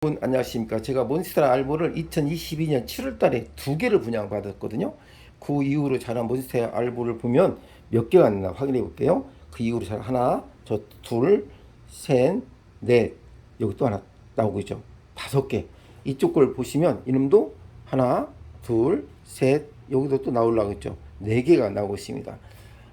여러분 안녕하십니까? 제가 몬스테라 알보를 2022년 7월 달에 두 개를 분양받았거든요. 그 이후로 자란 몬스테라 알보를 보면 몇 개가 있나 확인해 볼게요. 그 이후로 자란 하나 저둘셋넷 여기 또 하나 나오고 있죠. 다섯 개. 이쪽 걸 보시면 이놈도 하나 둘셋 여기도 또 나오려고 있죠. 네 개가 나오고 있습니다.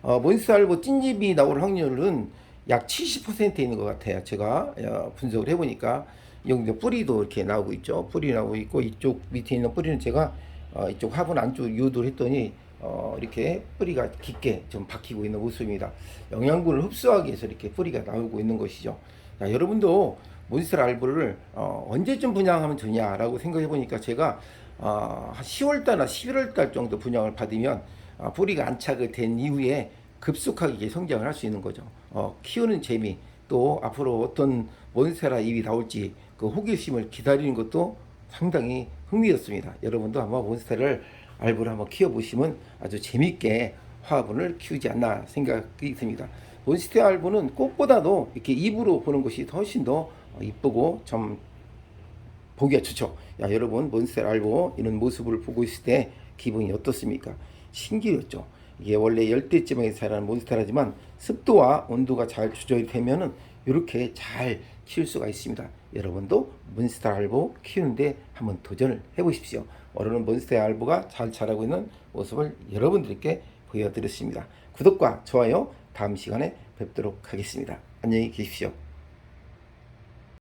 어, 몬스테라 알보 찐집이 나올 확률은 약 70% 있는 것 같아요 제가 어, 분석을 해보니까 여기 뿌리도 이렇게 나오고 있죠. 뿌리 나오고 있고 이쪽 밑에 있는 뿌리는 제가 어, 이쪽 화분 안쪽 유도를 했더니 어, 이렇게 뿌리가 깊게 좀 박히고 있는 모습입니다. 영양분을 흡수하기 위해서 이렇게 뿌리가 나오고 있는 것이죠. 자, 여러분도 몬스터 알보를 어, 언제쯤 분양하면 되냐라고 생각해 보니까 제가 어, 한 10월달이나 11월달 정도 분양을 받으면 어, 뿌리가 안착이 된 이후에 급속하게 성장을 할 수 있는 거죠. 어, 키우는 재미 또 앞으로 어떤 몬스테라 잎이 나올지 그 호기심을 기다리는 것도 상당히 흥미롭습니다. 여러분도 한번 몬스테라를 알보를 한번 키워보시면 아주 재밌게 화분을 키우지 않나 생각이 듭니다. 몬스테라 알보는 꽃보다도 이렇게 잎으로 보는 것이 훨씬 더 이쁘고 좀 보기가 좋죠. 야, 여러분, 몬스테라 알보 이런 모습을 보고 있을 때 기분이 어떻습니까? 신기했죠. 이게 원래 열대지방에 자라는 몬스테라지만 습도와 온도가 잘 조절이 되면은 이렇게 잘 키울 수가 있습니다. 여러분도 몬스테라 알보 키우는데 한번 도전을 해보십시오. 오늘은 몬스테라 알보가 잘 자라고 있는 모습을 여러분들께 보여드렸습니다. 구독과 좋아요 다음 시간에 뵙도록 하겠습니다. 안녕히 계십시오.